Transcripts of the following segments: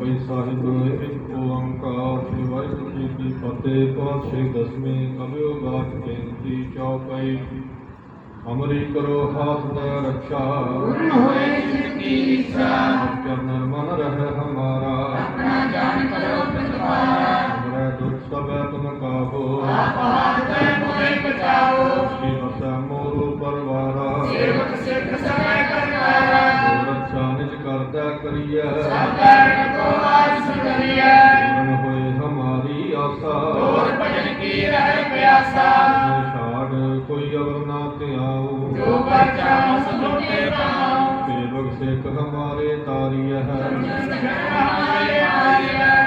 ਚੌਪਈ ਸਾਹਿਬ ਇੱਕ ਓੰਕਾਰ। ਸ੍ਰੀ ਵਾਹਿਗੁਰੂ ਜੀ ਕੀ ਫਤਿਹ। ਪਾਤਸ਼ਾਹੀ ਦਸਵੇਂ ਕਬਿਓ ਗਾਤ ਬੇਨਤੀ ਚੌਪਈ ਅਮਰੀ ਕਰੋ ਹਾਥ ਦਾ ਰਖਸ਼ਾ ਪੂਰਨ ਹੋਏ ਚਿਤ ਕੀ ਇੱਛਾ। ਚਰਨ ਮਨ ਰਹਿ ਹਮਾਰਾ। ਆਪਣਾ ਜਾਣ ਕਰੋ ਪ੍ਰਤਪਾਰਾ ਹਮਰੇ ਦੁਖ ਸਭੈ ਤੁਮ ਕਾਬੋ ਆਪ ਹਾਥ ਤੈ ਮੋਹਿ ਬਚਾਓ। ਕੀ ਬਸੈ ਮੋਰੂ ਪਰਵਾਰਾ। ਸੇਵਕ ਸਿੱਧ ਸਭੈ ਕਰਤਾਰਾ ਜੋ ਰੱਛਾ ਨਿਜ ਕਰਦਾ ਕਰੀਐ। ਸਭ ਕੋ ਸੁਧਰੀਐ ਪੂਰਨ ਹੋਏ ਹਮਾਰੀ ਆਸਾ। ਹੋਰ ਭਜਨ ਕੀ ਰਹਿ ਪਿਆਸਾ। ਛਾੜ ਕੋਈ ਅਵਰ ਨਾ ਧਿਆਉ। ਜੋ ਕਰ ਚਾਹ ਸੁਣਤੇ ਪਾਉ। ਸੇਵਕ ਸਿੱਖ ਹਮਾਰੇ ਤਾਰੀਐ। ਹਮਾਰੇ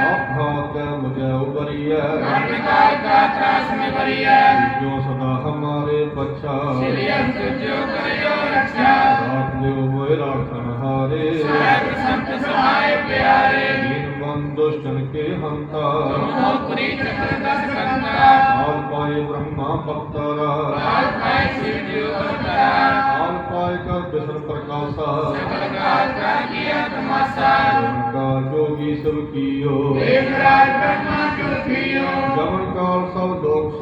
ਆਪ ਹਾਥ ਮੁਝੈ ਉਬਰੀਐ ਮਨ ਕਾਇ ਕਾ ਤਰਾਸ ਨਿਵਰੀਐ। ਜੋ ਸਦਾ ਹਮਾਰੇ ਪਛਾ। ਸ੍ਰੀ ਅੰਤ ਜੋ ਕਰਿਓ ਰਖਿਆ। ਰਾਖ ਲਿਓ ਮੋਇ ਰਾਖਨ ਹਾਰੇ। ਸਹਿਬ ਸੰਤ ਸਹਾਇ ਪਿਆਰੇ। ਦੀਨ ਬੰਦ ਦੁਸ਼ਟਨ ਕੇ ਹੰਤਾ ਮੋਕਰੀ ਚਕਰ ਦਸ ਕੰਤਾ ਆਲ ਪਾਏ ਬ੍ਰਹਮਾ ਪਤਰਾ ਆਲ ਪਾਇ ਸਿਵ ਜਿਉ ਅਵਤਾਰਾ ਆਲ ਪਾਏ ਕਰ ਬਿਸ਼ਨ ਪ੍ਰਕਾਸ਼ਾ ਸਗਲ ਕਾਲ ਕਰ ਕੀਆ ਤਮਾਸਾ ਕਾ ਜੋਗੀ ਸਭ ਕੀਓ ਏਕ ਰਾਜ ਬ੍ਰਹਮਾ ਜੋਤੀਓ ਜਮਨ ਕਾਲ ਸਭ ਲੋਕ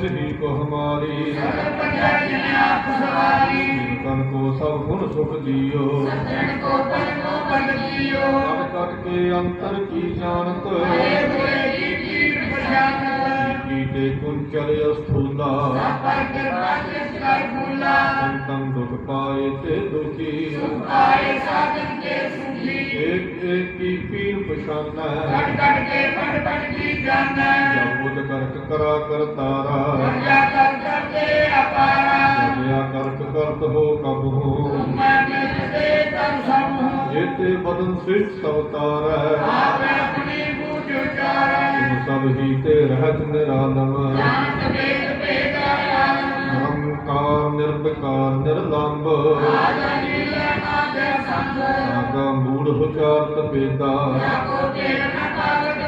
ਤਿਸ ਹੀ ਕੋ ਹਮਾਰੀ। ਸਗਲ ਪੰਜਰ ਜਿਨ ਆਪ ਸਵਾਰੀ। ਤਨ ਕੋ ਸਭ ਗੁਣ ਸੁਖ ਦਿਓ ਜਨ ਕੋ ਪਲ ਕੋ ਬਲ ਕੀਓ ਕਟ ਕਟ ਕੇ ਅੰਤਰ ਕੀ ਜਾਣਤ। ਹੋਏ ਹੋਏ ਜੀ ਕੀ ਪਛਾਨਤ ਕੀ ਤੇ ਕੁੰਚਲ ਅਸਥੂਲਾ। ਪਰ ਕਿਰਪਾ ਜਿਸ ਕਰ ਫੂਲਾ। ਸੰਤਨ ਦੁਖ ਪਾਏ ਤੇ ਦੁਖੀ ਆਏ ਸਾਧਨ ਕੇ ਸੁਖੀ ਏਕ ਏਕ ਕੀ ਪੀਰ ਪਛਾਨੈ ਕਟ ਕਟ ਕੇ ਪਟ ਪਟ ਕੀ ਜਾਣੈ ਜਪੁਤ ਕਰਕ ਕਰਾ ਕਰਤਾਰਾ ਕਰਜਾ ਕਰ ਕਰਦੇ ਅਪਾਰਾ ਜਪਿਆ ਕਰਕ ਕਰਤ ਹੋ ਕਬ ਹੋ ਮੈਂ ਮਿਲ ਦੇ ਤਨ ਸਭ ਹੂੰ ਜੇਤੇ ਬਦਨ ਸਿਰ ਸਭ ਤਾਰੈ ਆਪ ਆਪਣੀ ਬੂਝ ਉਚਾਰੈ ਤੁਮ ਸਭ ਹੀ ਤੇ ਰਹਿਤ ਨਿਰਾਲਮ ਜਾਣਤ ਵੇਦ ਭੇਦ ਆਲਮ ਨਿਰੰਕਾਰ ਨਿਰਲੰਭ। ਆਜਾ ਨੀਲੇ ਨਾਦੇ ਸੰਗ ਆਗਾ ਮੂੜ ਹੁਚਾਰਤ ਪੇਦਾ ਆਪੋ ਤੇਰ ਨ ਕਾਗਤ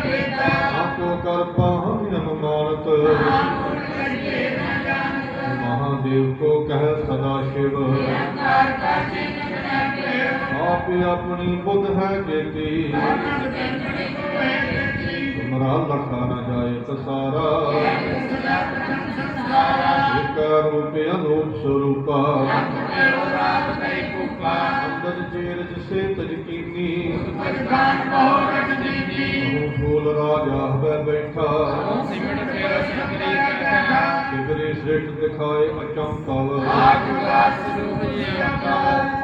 ਆਪੋ ਕਰ ਪਾਹਮ ਅਨੁਮਾਨਤ ਆਪ ਮਹਾਦੇਵ ਕੋ ਕਹਿ ਸਦਾ ਸ਼ਿਵ। ਅੰਕਾਰ ਆਪਣੀ ਬੁੱਧ ਹੈ ਜੇਤੀ ਅਨੰਦ ਬਿੰਦਣੀ ਤੁਮਰਾ ਲਖਾ ਨ ਜਾਏ ਤਸਾਰਾ। ਰੂਪ ਅਨੂਪ ਸਰੂਪਾ। ਅੰਦਰ ਚੇਰ ਜਿਸੇ ਤਜ ਕੀਨੀ। ਅਰਦਾਨ ਬਹੁ ਰਟ ਦੀਦੀ ਉਹ ਫੂਲ ਰਾਜਾ ਹਵੇ ਬੈਠਾ। ਸਿਗਰੇ ਸ੍ਰਿਸ਼ਟ ਦਿਖਾਏ ਅੰਕਲ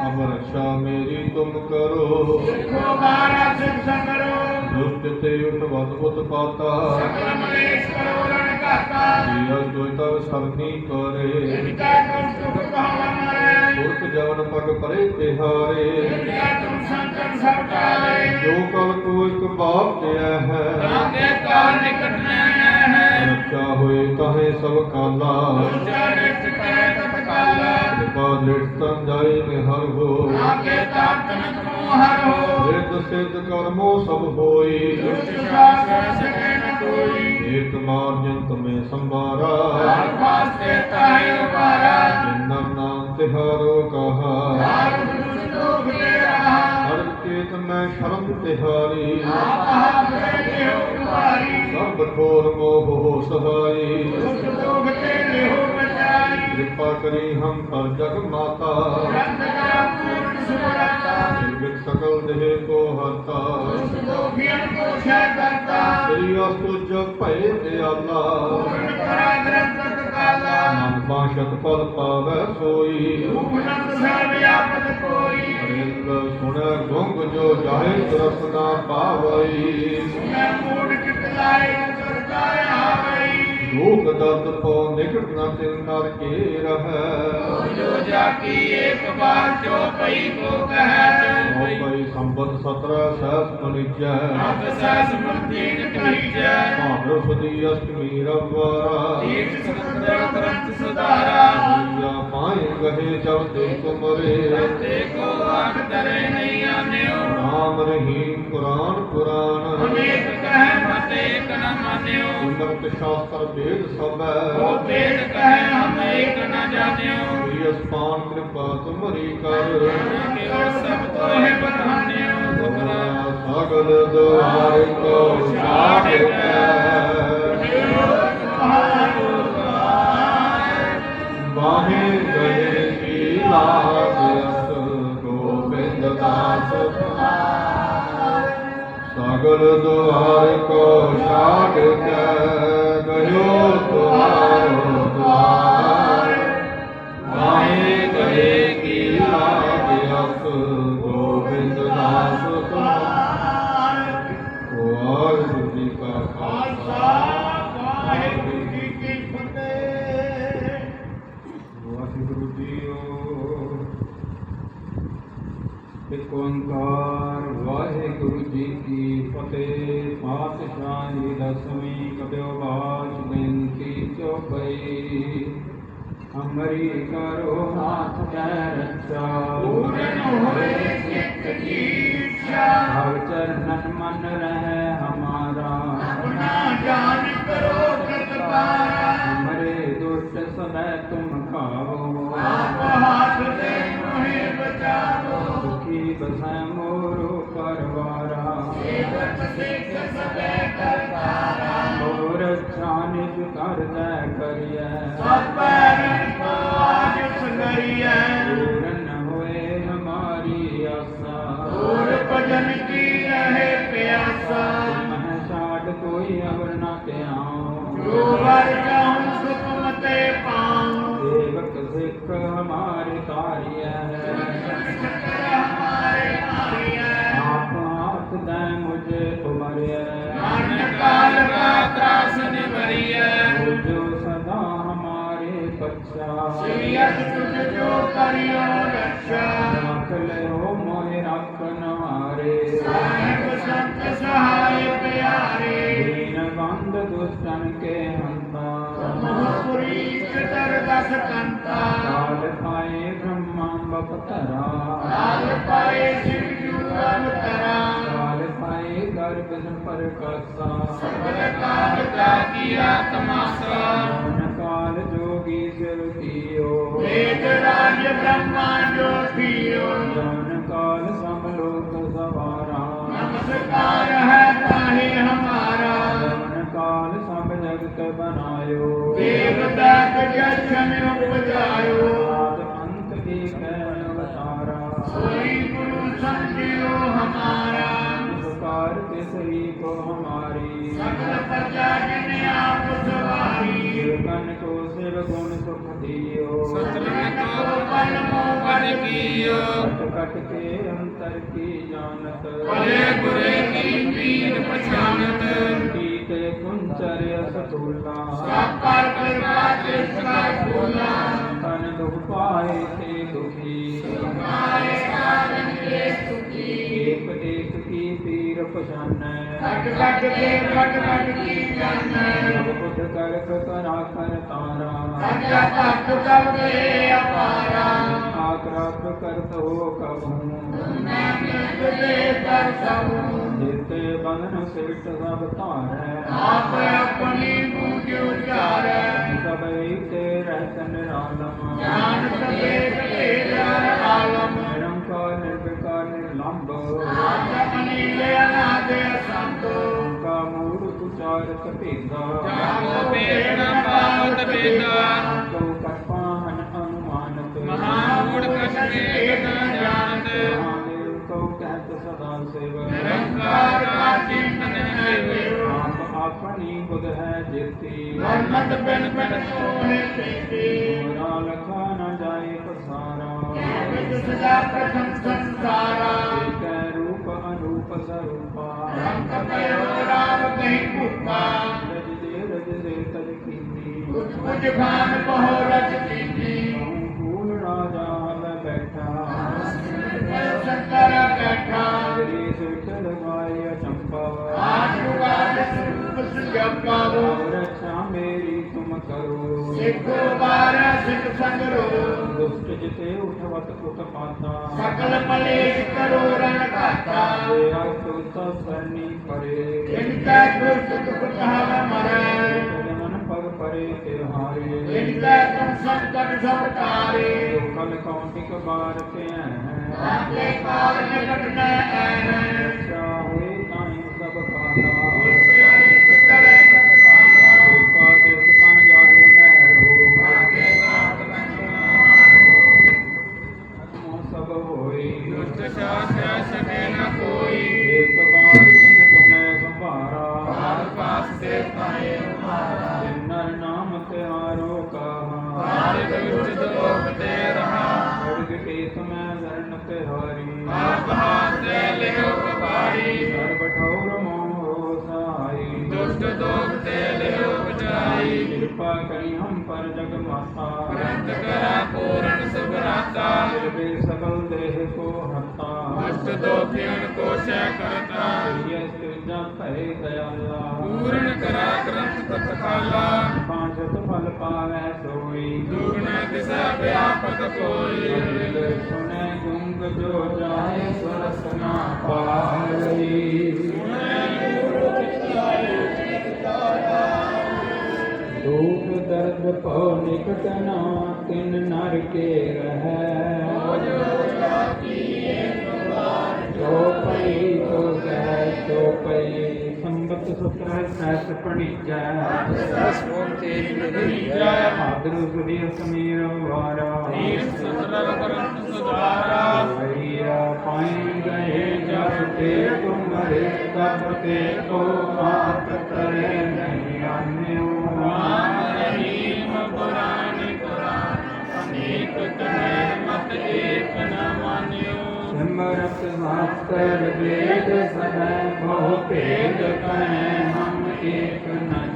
ਅਬ ਰक्षा ਮੇਰੀ ਤੁਮ ਕਰੋ। ਕੋ ਬਾਰਾ ਸਿਰ ਸੰਗਰੋ। ਦੁਸ਼ਟ ਤੇ ਉਠਵਤ ਉਤਪਾਤਾ। ਸਕਲ ਮਲੇਸ਼ ਕਰੋ ਘਾਤਾ ਜੀਅ ਦੁਇਤਾ ਸਰਨੀ ਕਰੇ। ਇਨਕਾ ਤੁਮ ਸੁਖ ਭਾਵ ਮਰੇ। ਸੁਰਤ ਜਵਨ ਪਗ ਪਰੇ ਤਿਹਾਰੇ। ਇਨਕਾ ਤੁਮ ਸੰਤਨ ਸਭ ਟਾਲੇ ਜੋ ਕਲ ਕੋ ਇੱਕ ਬਾਪ ਦਿਆ ਹੈ। ਆਗੇ ਕਾਲ ਨਿਕਟ ਲੈਣਾ ਹੈ। ਰੱਖਿਆ ਹੋਏ ਕਹੇ ਸਭ ਕਾਲਾ। ਉਚਾਰੇ ਚਕਰੇ ਤਤਕਾਲਾ ਕਿਰਪਾ ਦ੍ਰਿੜ ਸੰਜਾਈ ਨਿਹਰ ਹੋ। ਆਗੇ ਤਾਤਨ ਤੁਮ ਹਰ ਹੋ। ਰਿਤ ਸਿੱਧ ਕਰਮੋ ਸਭ ਹੋਈ ਦੁਸ਼ਟ ਸ਼ਾਸਨ ਸਕੇ ਨ ਕੋਈ। ਏਕ ਮਾਰਜਨ ਤੁਮੇ ਸੰਭਾਰਾ। ਆਲ ਵਾਸਤੇ ਤਾਏ ਉਬਾਰਾ ਜਿਨ੍ਹਾਂ ਨਾਮ ਤਿਹਾਰੋ ਕਹਾ। ਆਲ ਦੁਸ਼ਟ ਦੋਖ ਲੈ ਰਹਾ ਹਰ ਚੇਤ ਮੈਂ ਸ਼ਰਮ ਤਿਹਾਰੀ ਆਪ ਬੈਠੇ ਹੋ ਕੁਆਰੀ ਸਭ ਠੋਰ ਮੋਹ ਹੋ ਸਹਾਈ। ਦੁਸ਼ਟ ਦੋਖ ਤੇ ਲਿਹੋ ਬਚਾਈ। ਕਿਰਪਾ ਕਰੀ ਹਮ ਪਰ ਜਗ ਮਾਤਾ। ਰੰਗ ਕਾ ਪੂਰਨ ਸੁਰਤਾ ਨਿਰਵਿਕ ਸਕਲ ਦੇਹ ਕੋ ਹਰਤਾ। ਦੁਸ਼ਟ ਦੋਖੀਆਂ ਕੋ ਛੈ ਕਰਤਾ। ਸ੍ਰੀ ਅਸਤੁ ਭਏ ਦਿਆਲਾ ਪੂਰਨ ਕਰਾ ਗ੍ਰੰਥ ਕਾਲਾ ਮਨ ਬਾਸ਼ਤ ਪਦ ਪਾਵੈ ਸੋਈ। ਰੂਪ ਨੰਦ ਸਭ ਆਪਦ ਕੋਈ ਅਰਿੰਦ ਸੁਣੈ ਗੁੰਗ ਜੋ ਜਾਹੇ ਤਰਸ ਨਾ ਪਾਵਈ। ਮੈਂ ਮੂੜ ਕਿਤ ਲਾਇ ਸੁਰਤਾ ਆਵਈ ਲੋਕ ਦਰਦ ਪਉ ਨਿਕਟ ਨ ਤਿਲ ਨਰ ਕੇ ਰਹੈ। ਜੋ ਜਾਕੀ ਇੱਕ ਬਾਰ ਚੋ ਪਈ ਕੋ ਕਹੈ ਓ ਪਈ ਸੰਬਤ 17 ਸਹਸ ਮਨਿਜੈ। ਅੰਤ ਸਹਿ ਸਮੁਰਤੀ ਨਿਕਲੀਜੈ ਭਾਦਰ ਸੁਦੀ ਅਸ਼ਟਮੀ ਰਵਾਰਾ ਤੀਰਥ ਸੁੰਦਰ ਗ੍ਰੰਥ ਸੁਧਾਰਾ। ਦੁਨੀਆ ਪਾਏ ਗਏ ਜਬ ਤੇ ਤੁਮਰੇ ਤੇ ਕੋ ਆਖ ਦਰੇ ਨਹੀਂ ਆਨਿਓ। ਨਾਮ ਰਹੀਮ ਕੁਰਾਨ ਪੁਰਾਨ ਅਨੇਕ ਕਹਿ ਮਤੇ ਗੁਰਮਤਿ ਸ਼ਾਸਤਰ ਵੇਦ ਸਭ। ਹੈ ਵੇਦ ਕਹੈ ਹਮ ਏਕ ਨ ਜਾਣਿਓ। ਸ੍ਰੀ ਅਸਮਾਨ ਕਿਰਪਾ ਤੁਮਰੀ ਕਰ। ਕਿਉ ਸਭ ਤੋਹਿ ਬਖਾਨਿਓ ਤੁਮਰਾ ਸਗਲ ਦੁਆਰ ਕੋ ਛਾੜ ਇੱਕ ਓੰਕਾਰ ਵਾਹਿਗੁਰੂ ਜੀ ਕੀ ਫਤਿਹ। ਪਾਤਸ਼ਾਹੀ ਦਸਵੀਂ ਕਬਿਓ ਬਾਚ ਬੇਨਤੀ ਚੋਪਈ ਅਮਰੀ ਕਰੋ ਹਾਥ ਪੈ ਰੱਖਾ ਪੂਰਨ ਹੋਏ ਸਿੱਖ ਕੀ ਇੱਛਾ ਭਵ ਚਰਨਨ ਮਨ ਰਹਿ ਹਮਾਰਾ। ਆਪਣਾ ਜਾਨ ਕਰੋ ਪ੍ਰਤਪਾਰਾ ਹਮਰੇ ਦੁਸ਼ਟ ਸਦਾ ਤੁਮ ਖਾਵੋ ਆਪ ਹਾਥ ਦੇ ਮੋਹਿ ਬਚਾਵੋ। ਸੁਖੀ ਬਸੈ ਮੋਰੋ ਪਰਵਾਰਾ। ਸੇਵਕ ਸਿੱਖ ਸਭੈ ਕਰਤਾਰਾ। ਹੋਰ ਛਾਨਿਜ ਕਰਦਾ ਕਰਿਐ। ਸਭ ਕੋ ਸੰਗਰੀਐ ਪੂਰਨ ਹੋਏ ਹਮਾਰੀ ਆਸਾ। ਹੋਰ ਭਜਨ ਕੀ ਰਹੇ ਪਿਆਸਾ। ਮਹਿ ਛਾੜ ਕੋਈ ਅਵਰ ਨਾ ਧਿਆਉ। ਜੋ ਵਰ ਚਾਹੂੰ ਸੁਖ ਮਤੇ ਪਾਉਂ। ਸੇਵਕ ਸਿੱਖ ਹਮਾਰੇ ਤਾਰੀਐ ਹਮਾਰੇ ਆਰੀਐ ਆਪ ਹਾਥ ਦੈ ਮੁਝੇ ਉਮਰਿਐ ਮਨ ਕਾਲ ਕਾ ਤਰਾਸ ਬੱਚਾ ਸਿਯਤ ਤੁਝ ਜੋ ਕਰਿਓ ਰਖਿਆ ਰੱਖ ਵੇਦ ਰਾਜ ਬ੍ਰਹਮਾ ਜੋਤੀਓ ਜਨ ਕਾਲ ਸਭ ਲੋਕ ਸਵਾਰਾ ਨਮਸਕਾਰ ਹੈ ਤਾਹੇ ਹਮਾਰਾ ਜਨ ਕਾਲ ਸਭ ਜਗਤ ਬਨਾਇਓ ਦੇਵ ਦਾਤ ਜਸ਼ਨ ਉਪਜਾਇਓ ਆਦ ਅੰਤ ਏਕ ਅਵਤਾਰਾ ਸੋਈ ਗੁਰੂ ਸਮਝਿਓ ਹਮਾਰਾ ਪੁਕਾਰ ਕੇ ਸਹੀ ਕੋ ਹਮਾਰੀ ਸਗਲ ਪ੍ਰਜਾ ਜਨ ਆਪ ਸਵਾਰੀ ਜਿਵਕਨ ਕੋ ਸਿਰ ਗੁਣ ਸੁਖ ਦਿਓ ਸਤਨਾਮ ਕੋ ਬਲ ਮੋਹਨ ਕੀਓ ਕਟ ਕਟ ਕੇ ਅੰਤਰ ਕੀ ਜਾਣਤ ਭਲੇ ਬੁਰੇ ਕੀ ਪੀਰ ਪਛਾਨਤ ਕੀਤੇ ਕੁੰਚਰ ਅਸਤੂਲਾ ਸਭ ਪਰ ਕਿਰਪਾ ਤਿਸ ਕਾ ਫੂਲਾ ਤਨ ਦੁਖ ਪਾਏ ਤੇ ਦੁਖੀ ਮਾਰੇ ਸਾਜਨ ਕੱਟ ਕੱਟ ਕੇ ਕੱਟ ਕੱਟ ਕੀ ਜਾਣੈ ਕੁਝ ਕਰ ਕਰਾ ਕਰ ਤਾਰਾ ਸੱਚਾ ਭਗਤ ਕਬ ਕੇ ਅਪਾਰਾ ਆਕਰਪ ਕਰਤ ਹੋ। ਕਬਹੂ ਮੈਂ ਨਿਤ ਦੇ ਕਰ ਸਭੂ ਜਿਤੇ ਬੰਧਨ ਸਿਰਟ ਸਭ ਧਾਰੈ ਆਪ ਆਪਣੀ ਬੂਝ ਉਚਾਰੈ ਸਭੈ ਤੇ ਰਹਿਤ ਨਿਰਾਲਮ ਜਾਨ ਸਭੇ ਭੇਦ ਹਰ ਉਚਾਰਤ ਭੇਦਾ ਜਾਗੋ ਭੇਦ ਨ ਪਾਵਤ ਬੇਦਾ ਕਉ ਕਪਾਹਨ ਅਨੁਮਾਨਤ। ਮਹਾਮੂੜ ਕਛ ਭੇਦ ਨ ਜਾਣਤ। ਮਹਾਦੇਵ ਕਉ ਕਹਿਤ ਸਦਾ ਸੇਵ ਨਿਰੰਕਾਰ ਕਾ ਚਿੰਤਨ ਹੈ ਆਪ ਆਪਣੀ ਬੁਧ ਹੈ ਜੇਤੀ। ਮਨਮਤ ਬਿਨ ਬਿਨ ਸੋਹੇ ਪੇਤੀ ਮੋਰਾ ਲਖਾ ਨ ਜਾਏ ਪਸਾਰਾ। ਵਿਦ ਸਦਾ ਪ੍ਰਥਮ ਸੰਸਾਰਾ। ਰੰਗ ਪਇਓ ਰਾਮ ਕਹੀਂ ਭੁਪਾ ਰਜ ਦੇ ਰਜ ਦੇ ਤਜ ਕੀਨੀ ਕੁਛ ਕੁਛ ਖਾਨ ਬਹੁ ਰਚ ਕੀਨੀ ਕਉ ਫੂਲ ਰਾਜਾ ਮੈਂ ਬੈਠਾ ਸੰਕਰ ਬੈਠਾ ਤੇਰੀ ਸਿਰਟ ਲਗਾਏ ਚੰਪਾ ਆਠ ਸਰੂਪ ਸੁਜਪਾਵੋ ਰਛਾ ਮੇਰੀ ਤੁਮ ਕਰੋ। ਸਿੱਖ ਬਾਰ ਸਿੱਖ ਸੰਗਰੋ। ਦੁਸ਼ਟ ਜਿਤੇ ਉਠਵਤ ਉਠ ਪਾਤਾ ਸਕਲ ਮਲੇਸ਼ ਕਰੋ ਰਣ ਘਾਤਾ ਤੇਰਾ ਤੁਤ ਸਰਨੀ ਪਰੇ ਜਿਨ ਕੈ ਦੁਸ਼ਟ ਦੁਖ ਕਹਾਵ ਮਰੈ ਪਰੇ ਤਿਹਾਰੇ ਇਨਕਾ ਤੁਮ ਸੰਕਟ ਸਭ ਤਾਰੇ ਜੋ ਕਲ ਕੌਂਟਿਕ ਬਾਰ ਤੇ ਹੈ ਆਪੇ ਕਾਲ ਨਿਕਟ ਨ ਐਨ ਦੇ ਪਾਏ ਹਮਾਰਾ ਜਿਨਰ ਨਾਮ ਤਿਹਾਰੋ ਕਹਾ। ਆਲ ਦੁਸ਼ਟ ਲੋਕ ਤੇ ਰਹਾ। ਸਵਰਗ ਕੇ ਤੁਮੈ ਵਰਨ ਤਿਹਾਰੀ ਆਪ ਦੇ ਲਿਓ ਕਬਾੜੀ ਸਰਬ ਠੌਰ ਮੋਹ ਸਹਾਈ। ਦੁਸ਼ਟ ਦੋਖ ਤੇ ਲਿਓ ਬਚਾਈ ਕਿਰਪਾ ਕਰੀ ਹਮ ਪਰ ਜਗ ਮਾਤਾ। ਪ੍ਰੰਤ ਕਰਾ ਪੂਰਨ ਸੁਭਰਾਤਾ। ਜਿਲਬੇ ਸਗਲ ਦੇਹ ਕੋ ਹਤਾ। ਦੁਸ਼ਟ ਦੋਖਿਯਨ ਕੋ ਸ਼ੈ ਕਰਤਾ। ਪ੍ਰਿਯ ਸ੍ਰਿਜਾ ਭੈ ਦਇਆਲਾ। ਪੂਰਨ ਕਰਾ ਗ੍ਰੰਥ ਤਤਕਾਲਾ ਪਾਂਚਤ ਫਲ ਪਾਵੈ ਸੋਈ ਦੁਗਣ ਦਿਸਾ ਵਿਆਪਕ ਕੋਈ ਦਿਲ ਸੁਨੇ ਗੁੰਗ ਜੋ ਜਾਏ ਸੁਰਸ ਨਾ ਪਾਈ ਦੁਖ ਦਰਦ ਭਉ ਨਿਕਟ ਨਾ ਤਿਨ ਨਰ ਕੇ ਰਹੈ ਜੋ ਪਈ ਤੋ ਗੈ ਜੋ ਪਈ ਸੰਬਤ ਸੁਤਰ ਸੈਸ ਪਣੀਜੈ ਜੈ ਆਦਰ ਸੁਦੀ ਸਮੀਰ ਵਾਰਾ ਨੀਰ ਸੁਤਰ ਗ੍ਰੰਥ ਸੁਧਾਰਾ ਵਈਆ ਪਾਈ ਗਏ ਜਸ ਤੇ ਤੁਮਰੇ ਕਬ ਤੇ ਕੋ ਮਾਤ ਸਿਮਰਤ ਮਾਤਰ ਵੇਦ ਸਦਾ ਬਹੁ ਭੇਦ ਕਹੈ ਹਮ ਏਕ ਨ